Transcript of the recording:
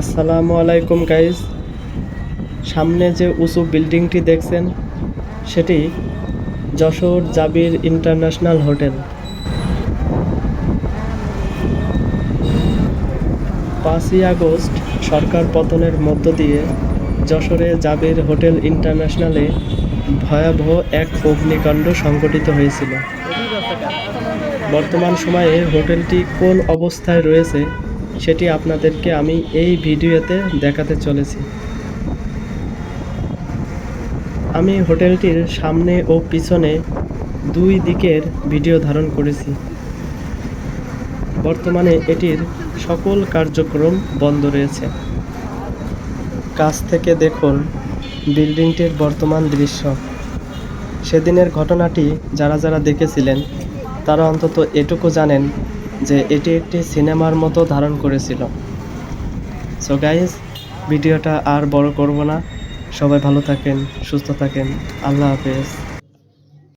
আসসালামু আলাইকুম গাইজ সামনে যে উঁচু বিল্ডিংটি দেখছেন, সেটি যশোর জাবির ইন্টারন্যাশনাল হোটেল। পাঁচই আগস্ট সরকার পতনের মধ্য দিয়ে যশোরে জাবির হোটেল ইন্টারন্যাশনালে ভয়াবহ এক অগ্নিকাণ্ড সংঘটিত হয়েছিল। বর্তমান সময়ে হোটেলটি কোন অবস্থায় রয়েছে সেটি আপনাদেরকে আমি এই ভিডিওতে দেখাতে চলেছি। আমি হোটেলটির সামনে ও পিছনে দুই দিকের ভিডিও ধারণ করেছি। বর্তমানে এটির সকল কার্যক্রম বন্ধ রয়েছে। কাছ থেকে দেখুন বিল্ডিংটির বর্তমান দৃশ্য। সেদিনের ঘটনাটি যারা যারা দেখেছিলেন, তারা অন্তত এটুকু জানেন যে এটি একটি সিনেমার মতো ধারণ করেছিল। সো গাইজ ভিডিওটা আর বড় করব না। সবাই ভালো থাকেন, সুস্থ থাকেন। আল্লাহ হাফেজ।